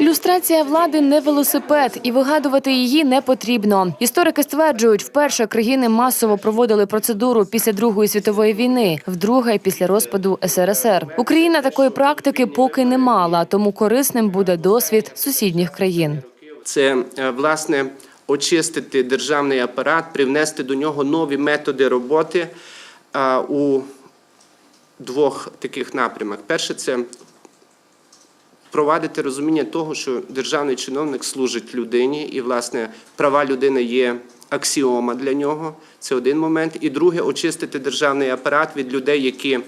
Люстрація влади не велосипед, і вигадувати її не потрібно. Історики стверджують, вперше країни масово проводили процедуру після Другої світової війни, вдруге після розпаду СРСР. Україна такої практики поки не мала, тому корисним буде досвід сусідніх країн. це е, власне очистити державний апарат, привнести до нього нові методи роботи у двох таких напрямах. Перше це впровадити розуміння того, що державний чиновник служить людині, і власне права людини є аксіома для нього. Це один момент. І друге очистити державний апарат від людей, які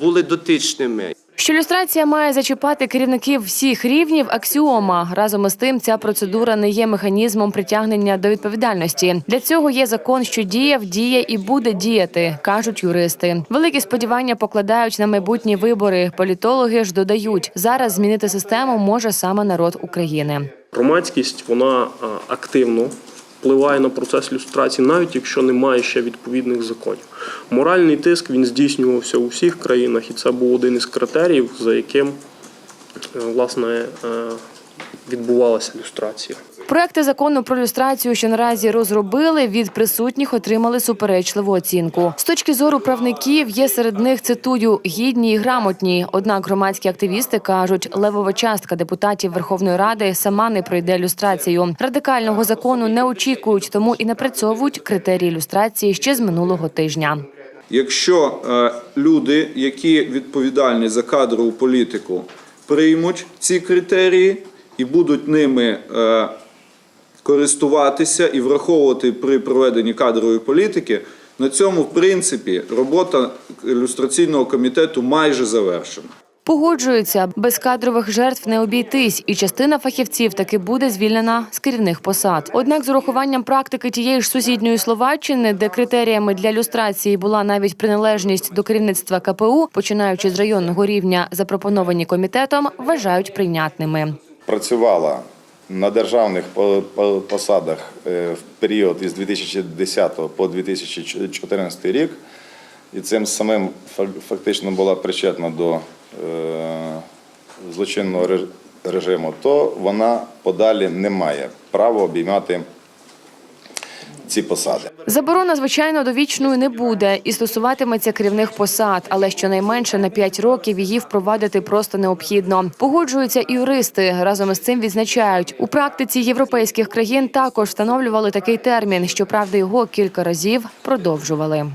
були дотичними. Що люстрація має зачіпати керівників всіх рівнів аксіома. Разом із тим, ця процедура не є механізмом притягнення до відповідальності. Для цього є закон, що діяв, діє і буде діяти, кажуть юристи. Великі сподівання покладають на майбутні вибори. Політологи ж додають, зараз змінити систему може саме народ України. Громадськість вона активно впливає на процес люстрації, навіть якщо немає ще відповідних законів. Моральний тиск він здійснювався у всіх країнах, і це був один із критеріїв, за яким е, власне е, відбувалася люстрація. Проекти закону про люстрацію, що наразі розробили, від присутніх отримали суперечливу оцінку. З точки зору правників є серед них цитую гідні і грамотні. Однак громадські активісти кажуть, левова частка депутатів Верховної Ради сама не пройде люстрацію. Радикального закону не очікують, тому і напрацьовують критерії люстрації ще з минулого тижня. Якщо е, люди, які відповідальні за кадрову політику, приймуть ці критерії і будуть ними е, користуватися і враховувати при проведенні кадрової політики, на цьому, в принципі, робота люстраційного комітету майже завершена. Погоджуються, без кадрових жертв не обійтись, і частина фахівців таки буде звільнена з керівних посад. Однак, з урахуванням практики тієї ж сусідньої Словаччини, де критеріями для люстрації була навіть приналежність до керівництва КПУ, починаючи з районного рівня, запропоновані комітетом, вважають прийнятними. працювала на державних по- по- посадах е, в період із 2010 по 2014 рік, і цим самим фактично була причетна до е, злочинного режиму, то вона подалі не має права обіймати ці посади. Заборона, звичайно, довічною не буде і стосуватиметься керівних посад, але щонайменше на 5 років її впровадити просто необхідно. Погоджуються і юристи. Разом із цим відзначають у практиці європейських країн також встановлювали такий термін. Щоправда, його кілька разів продовжували.